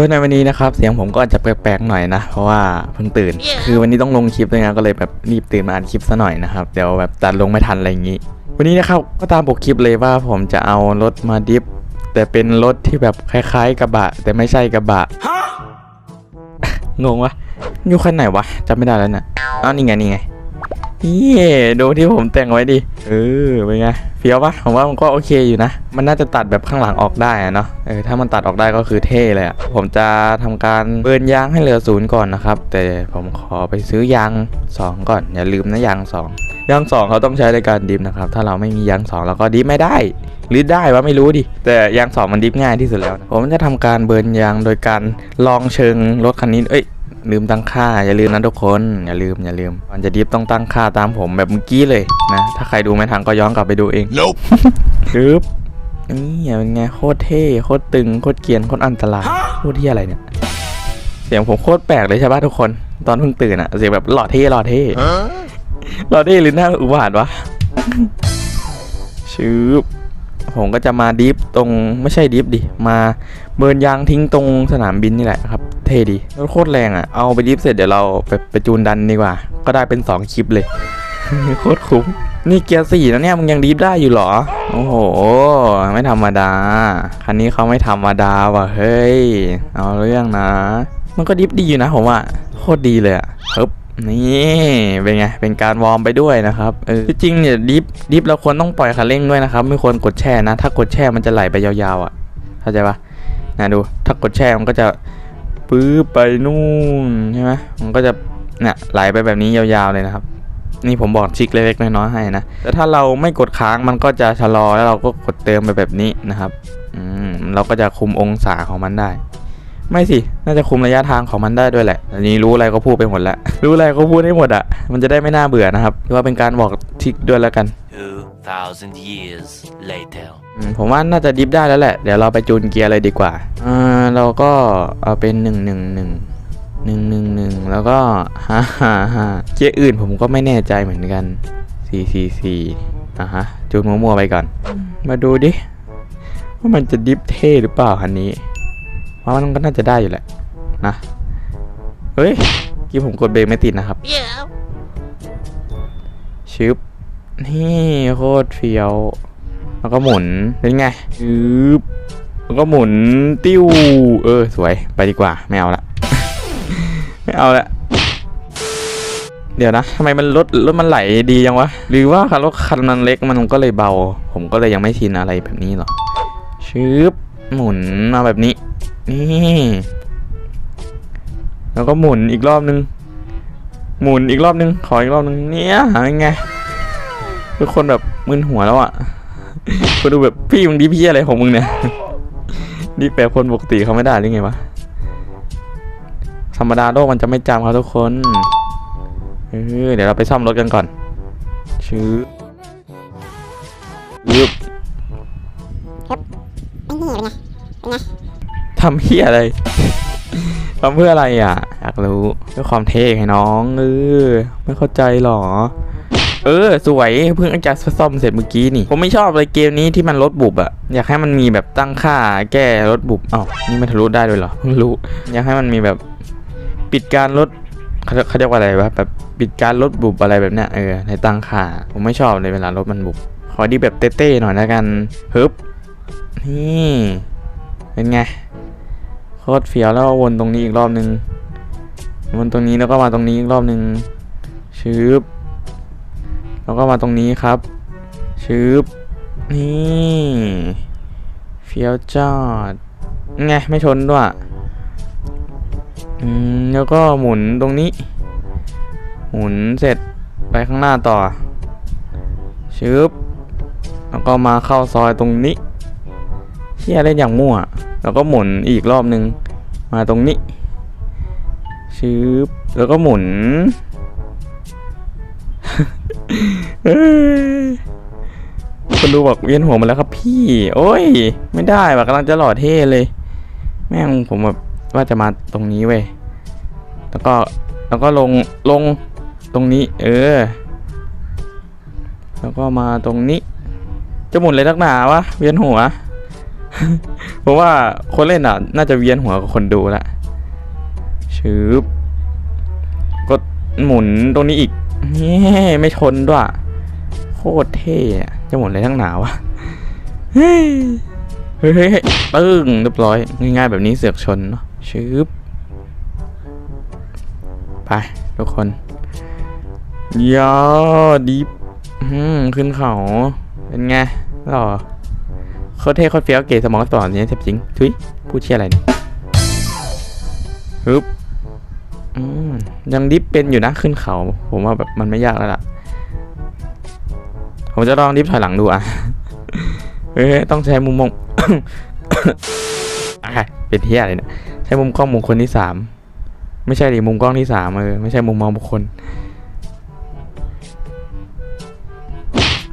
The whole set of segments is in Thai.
ก็ในวันนี้นะครับเสียงผมก็อาจจะแปลกๆหน่อยนะ เพราะว่าเพิ่งตื่น คือวันนี้ต้องลงคลิปด้วยนะก็เลยแบบรีบตื่นมาอัดคลิปซะหน่อยนะครับเดี๋ยวแบบตัดลงไม่ทันอะไรอย่างนี้ วันนี้นะครับก็ตามปกคลิปเลยว่าผมจะเอารถมาดิฟ แต่เป็นรถที่แบบคล้ายๆกระบะ แต่ไม่ใช่กระบะงงวะอยู่คันไหนวะจำไม่ได้แล้วนะอ้าวนี่ไงนี่ไง นี่ดูที่ผมแต่งไว้ดิ เออ เป็นไง เฟี้ยวปะผมว่ามันก็โอเคอยู่นะ มันน่าจะตัดแบบข้างหลังออกได้อะเนาะ เออ ถ้ามันตัดออกได้ก็คือเท่เลยอะผมจะทำการเบิร์นยางให้เหลือศูนย์ก่อนนะครับ แต่ผมขอไปซื้อยางสองก่อน อย่าลืมนะยางสองยางสองเขาต้องใช้ในการดิฟนะครับ ถ้าเราไม่มียางสองเราก็ดิฟไม่ได้ หรือได้วะไม่รู้ดิ แต่ยางสองมันดิฟง่ายที่สุดแล้วนะผมจะทำการเบิร์นยางโดยการลองเชิงรถคันนี้ เอ้ย ลืมตั้งค่า อย่าลืมนะทุกคน อย่าลืมอย่าลืมก่อนจะดิฟต้องตั้งค่าตามผมแบบเมื่อกี้เลยนะ ถ้าใครดูไม่ทันก็ย้อนกลับไปดูเอง Nope. ปึ๊บนี่เป็นไงโคตรเท่โคตรตึงโคตรเกรียนโคตรอันตรายโคตรที่อะไรเนี่ย เสียงผมโคตรแปลกเลยใช่ปะทุกคน ตอนเพิ่งตื่นอะเสียงแบบหล่อเท่หล่อเท่ Huh? หล่อเท่หรือหน้าอุบาทวะชืบ ผมก็จะมาดิฟตรงไม่ใช่ดิฟดิ มาเบิร์นยางทิ้งตรงสนามบินนี่แหละครับ เท่ดีรถโคตรแรงอะ่ะ เอาไปดิฟเสร็จเดี๋ยวเราไปไปจูนดันดีกว่า ก็ได้เป็น 2 คลิปเลย โคตรคุ้ม นี่เกียร์สี่แล้วเนี่ยมึงยังดิฟได้อยู่หรอ โอ้โห ไม่ธรรมดา คันนี้เขาไม่ธรรมดาว่ะ เฮ้ย เอาเรื่องนะ มันก็ดิฟดีอยู่นะผมว่าโคตรดีเลยอะฮึบ นี่เป็นไง เป็นการวอร์มไปด้วยนะครับเออจริงเนี่ยดิฟดิฟเราควรต้องปล่อยคันเร่งด้วยนะครับ ไม่ควรกดแช่นะ ถ้ากดแช่มันจะไหลไปยาวๆอะ เข้าใจปะนะดู ถ้ากดแช่มันก็จะปื้อไปนู่นใช่ไหมมันก็จะเนี่ยไหลไปแบบนี้ยาวๆเลยนะครับ นี่ผมบอกทริกเล็กๆน้อยๆให้นะ แต่ถ้าเราไม่กดค้างมันก็จะชะลอแล้วเราก็กดเติมไปแบบนี้นะครับ อืมเราก็จะคุมองศาของมันได้ ไม่สิ น่าจะคุมระยะทางของมันได้ด้วยแหละ อันนี้รู้อะไรก็พูดไปหมดแล้วรู้อะไรก็พูดให้หมดอะ มันจะได้ไม่น่าเบื่อนะครับถือว่าเป็นการบอกทริกด้วยแล้วกัน 2,000 years later. อืมผมว่าน่าจะดิฟได้แล้วแหละ เดี๋ยวเราไปจูนเกียร์เลยดีกว่าอ่าเราก็เอาเป็นหนึ่งหนึ่งหนึ่งหนึ่งหนึ่งหนึ่งแล้วก็ฮ่าฮ่าฮ่าเกียร์อื่นผมก็ไม่แน่ใจเหมือนกันสี่สี่สี่อะฮะ จูนมั่วๆไปก่อน มาดูดิ ว่ามันจะดิฟเท่หรือเปล่าคันนี้ ว่ามันก็น่าจะได้อยู่แหละนะเฮ้ยเมื่อกี้ผมกดเบรกไม่ติดนะครับ Yeah. ชึบนี่โคตรเฟี้ยว แล้วก็หมุนเป็นไงชึบแล้วก็หมุนติ้ว เออสวยไปดีกว่าไม่เอาละไม่เอาละเดี๋ยวนะทำไมมันรถรถมันไหลดียังวะ หรือว่าคันรถคันมันเล็กมันก็เลยเบา ผมก็เลยยังไม่ชินอะไรแบบนี้หรอชึบหมุนมาแบบนี้ นี่ แล้วก็หมุนอีกรอบนึง หมุนอีกรอบนึง ขออีกรอบนึง เนี่ยเป็นไง ทุกคนแบบมึนหัวแล้วอะก็ดูแบบพี่มึงดีพี่อะไรของมึงเนี่ยดีแปลคนปกติเขาไม่ได้หรือไงวะ ธรรมดาโลกมันจะไม่จำครับทุกคนเออเดี๋ยวเราไปซ่อมรถกันก่อน ชื้อยึบ ทำเฮียอะไรทำเพื่ออะไรอะ อยากรู้เพื่อความเท่ไงน้องเออไม่เข้าใจหรอ เออ สวยเพิ่งจะซ่อมเสร็จเมื่อกี้นี่ ผมไม่ชอบเลยเกมนี้ที่มันรถบุบอะอยากให้มันมีแบบตั้งค่าแก้รถบุบอ้าวนี่มันทะลุได้ด้วยเหรอรู้ อยากให้มันมีแบบปิดการรถเขาเรียกว่าอะไรวะแบบปิดการรถบุบอะไรแบบเนี้ยเออในตั้งค่า ผมไม่ชอบเลยเวลารถมันบุบขอดีแบบเต้ๆหน่อยแล้วกันฮึบนี่เป็นไง คตรเฟียวแล้วก็วนตรงนี้อีกรอบหนึ่งวนตรงนี้แล้วก็มาตรงนี้อีกรอบหนึ่งชืบแล้วก็มาตรงนี้ครับชืบนี่เฟียวจอดไงไม่ชนด้วยอืมแล้วก็หมุนตรงนี้ หมุนเสร็จไปข้างหน้าต่อชืบแล้วก็มาเข้าซอยตรงนี้เที่ยเล่นอย่างมั่ว แล้วก็หมุนอีกรอบนึง มาตรงนี้ชืบแล้วก็หมุน คนดูบอกเวียนหัวมาแล้วครับพี่ โอ้ย ไม่ได้ว่ะกำลังจะหล่อเท่เลย แม่งผมแบบว่าจะมาตรงนี้เว้ย แล้วก็แล้วก็ลงลงตรงนี้ เออ แล้วก็มาตรงนี้ จะหมุนเลยนักหนาวะเวียนหัว ผราะว่าคนเล่นอะ น่าจะเวียนหัวกับคนดูละชืบก็หมุนตรงนี้อีกนี่ไม่ชนด้วยโคตรเท่อะจะหมุนอะไรทั้งหนาวะเฮ้ยเฮ้ยเฮ้ยเฮ้ยตึ้งเรียบร้อย ง่ายๆแบบนี้เสือกชนเนาะชืบไปทุกคนยอดดิฟอืมขึ้นเขา เป็นไงหรอ โคตรเท่โคตรเฟี้ยวเก๋สมองสปอร์ตเนี่ยเจ็บจริงทุยพูดเชี่ยอะไรเนี่ยฮึบอืมยังดิฟเป็นอยู่นะขึ้นเขา ผมว่าแบบมันไม่ยากแล้วล่ะ ผมจะลองดิฟถอยหลังดูอะเฮ้ยต้องใช้มุมมองเป็นเที่ยอะไรเนี่ยใช้มุมกล้องมุมคนที่สามไม่ใช่ดิมุมกล้องที่สามเออไม่ใช่มุมมองบุคคล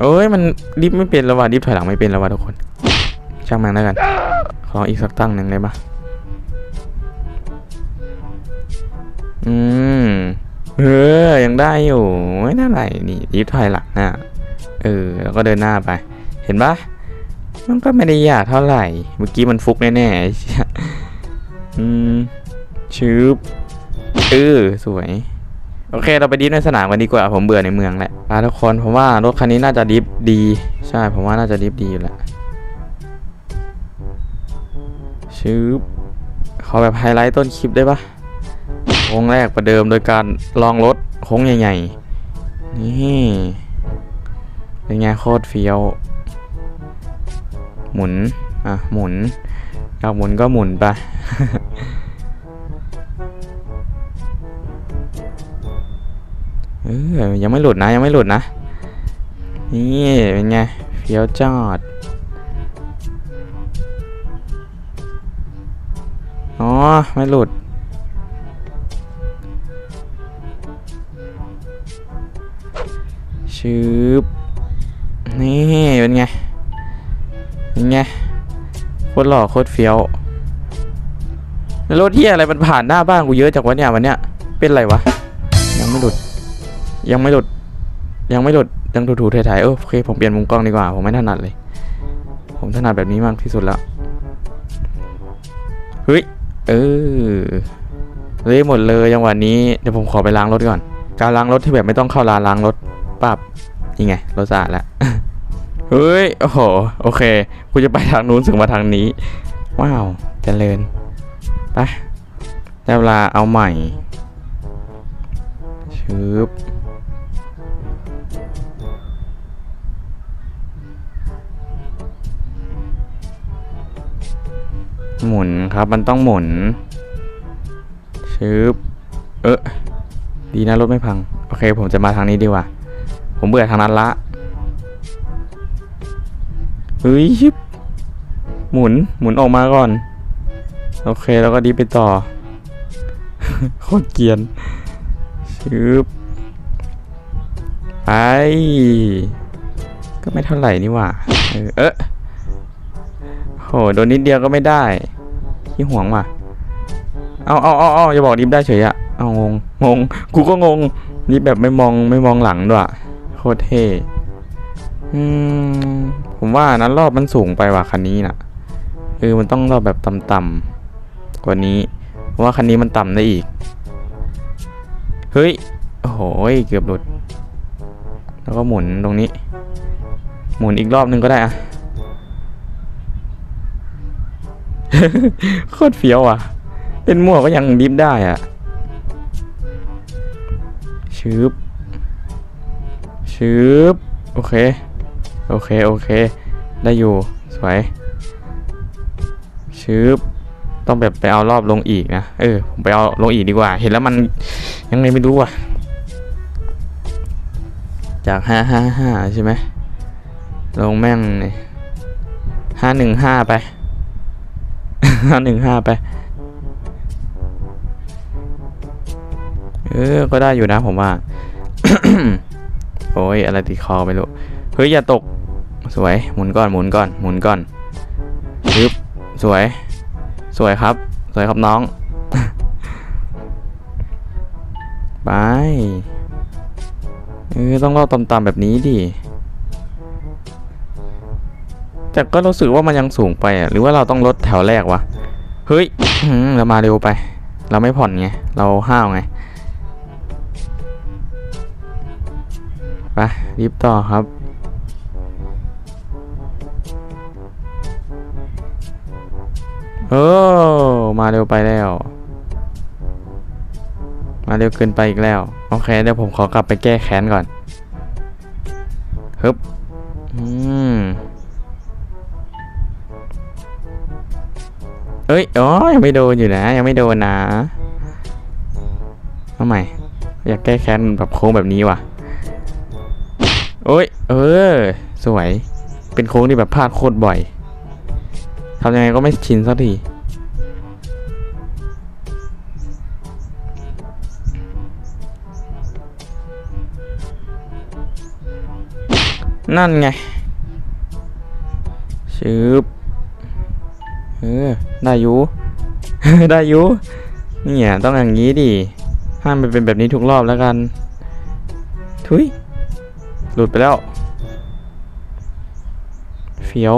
โอ้ยมันดิฟไม่เป็นแล้วว่ะดิฟถอยหลังไม่เป็นแล้วว่ะทุกคน ช่างมันแล้วกัน ขออีกสักตั้งหนึ่งได้ปะอืม เออ ยังได้อยู่ ไม่น่าไหลนี่ดิฟถอยหลังนะเออ แล้วก็เดินหน้าไป เห็นปะมันก็ไม่ได้ยากเท่าไหร่ เมื่อกี้มันฟุกแน่ๆอืมชืบเออสวย โอเค เราไปดิฟในสนามกันดีกว่า ผมเบื่อในเมืองแหละทุกคนผมว่ารถคันนี้น่าจะดิฟดี ใช่ ผมว่าน่าจะดิฟดีอยู่แหละ ชืบขอแบบไฮไลท์ต้นคลิปได้ปะโค้งแรกประเดิมโดยการลองรถโค้งใหญ่ๆ นี่เป็นไงโคตรเฟี้ยว หมุน อะ หมุนอยากหมุนก็หมุนไปเออยังไม่หลุดนะ ยังไม่หลุดนะ นี่เป็นไงเฟี้ยวจอด อ๋อ ไม่หลุด ชืบนี่เป็นไง เป็นไง โคตรหล่อโคตรเฟี้ยวแล้วรถที่อะไรมันผ่านหน้าบ้านกูเยอะจากวันเนี้ยวันเนี้ยเป็นไรวะ ยังไม่หลุด ยังไม่หลุด ยังไม่หลุด ยังถูๆถ่ๆเออโอเคผมเปลี่ยนมุมกล้องดีกว่า ผมไม่ถนัดเลย ผมถนัดแบบนี้มากที่สุดแล้ว เฮ้ย เออเละหมดเลยจังหวะนี้เดี๋ยวผมขอไปล้างรถก่อน การล้างรถที่แบบไม่ต้องเข้าร้านล้างรถปับนี่ไงรถสะอาดแล้วเฮ้ย โอ้โห โอเค กูจะไปทางนู้นสึงมาทางนี้ ว้าวเจริญไปได้เวลาเอาใหม่ชืบ หมุนครับมันต้องหมุนชืบเออดีนะรถไม่พัง โอเค ผมจะมาทางนี้ดีกว่า ผมเบื่อทางนั้นละเฮ้ยชิบหมุนหมุนออกมาก่อน โอเคแล้วก็ดีไปต่อโคตรเกียนชืบไปก็ไม่เท่าไหร่นี่ว่าเออเอะโหโดนนิดเดียวก็ไม่ได้ที่ห่วงว่ะเอาเอาเอาเอาอย่าบอกดิฟได้เฉยอะเอางงงงกูก็งงดิฟแบบไม่มองไม่มองหลังด้วยโคตรเท่อืมผมว่านั้นรอบมันสูงไปว่ะคันนี้น่ะเออมันต้องรอบแบบต่ำๆกว่านี้เพราะว่าคันนี้มันต่ำได้อีก เฮ้ยโอ้โหเกือบหลุด แล้วก็หมุนตรงนี้ หมุนอีกรอบนึงก็ได้อะ โคตรเฟี้ยวอะ เป็นมั่วก็ยังดิฟได้อะชืบชืบโอเค โอเค โอเค ได้อยู่ สวยชืบต้องแบบไปเอารอบลงอีกนะ เออ ผมไปเอาลงอีกดีกว่า เห็นแล้วมันยังไงไม่รู้อะ จากห้าห้าห้าใช่ไหม ลงแม่งห้าหนึ่งห้าไป หนึ่งห้าไป เออ ก็ได้อยู่นะผมว่า โอ้ย อะไรติดคอไม่รู้ เฮ้ย อย่าตก สวย หมุนก่อน หมุนก่อน หมุนก่อนยึบสวย สวยครับ สวยครับน้อง ไป เออ ต้องรอบต่ำๆแบบนี้ดิแต่ก็รู้สึกว่ามันยังสูงไปอะ หรือว่าเราต้องลดแถวแรกวะ เฮ้ยเรามาเร็วไป เราไม่ผ่อนไง เราห้าวไงไปรีบต่อครับ เออมาเร็วไปแล้ว มาเร็วเกินไปอีกแล้ว โอเคเดี๋ยวผมขอกลับไปแก้แค้นก่อนฮึบอืม เอ้ยอ๋อยังไม่โดนอยู่นะ ยังไม่โดนนะเอาใหม่อยากแก้แค้นแบบโค้งแบบนี้ว่ะโอ้ย เออ สวย เป็นโค้งที่แบบพลาดโคตรบ่อยทำยังไงก็ไม่ชินสักทีนั่นไงชืบ ออได้อยูได้อยูนี่ยต้องอย่างนี้ดิห้ามไปเป็นแบบนี้ทุกรอบแล้วกัน ทุยหลุดไปแล้ว เฟี้ยว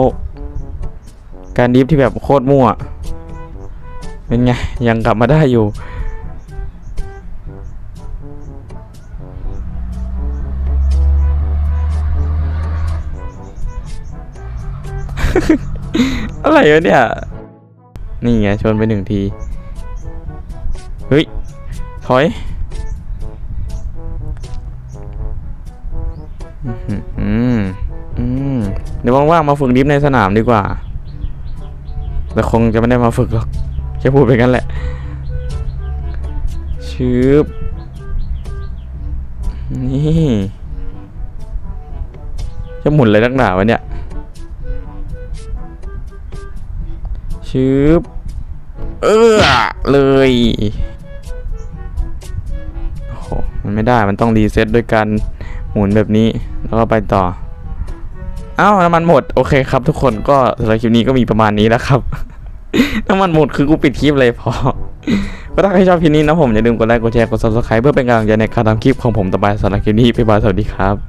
การดิฟที่แบบโคตรมั่ว เป็นไง ยังกลับมาได้อยู่ อะไรวะเนี่ย นี่ไงชนไปหนึ่งที เฮ้ย ถอยอืมอืมเดี๋ยวว่างๆมาฝึกดิฟในสนามดีกว่า แต่คงจะไม่ได้มาฝึกหรอกแค่พูดไปกันแหละชืบนี่จะหมุนอะไรนักหนาวะเนี่ย ชืบเออเลยโอ้โหมันไม่ได้มันต้องรีเซ็ตด้วยการหมุนแบบนี้แล้วก็ไปต่อเอ้าน้ำมันหมดโอเคครับ ทุกคนก็สำหรับคลิปนี้ก็มีประมาณนี้แล้วครับ น้ำมันหมดคือกูปิดคลิปเลยพอก็ถ้าใครชอบคลิปนี้นะผมอย่าลืมกดไลค์กดแชร์กด subscribe เพื่อเป็นกำลังใจในการทำคลิปของผมต่อไปสำหรับคลิปนี้บ๊ายบายสวัสดีครับ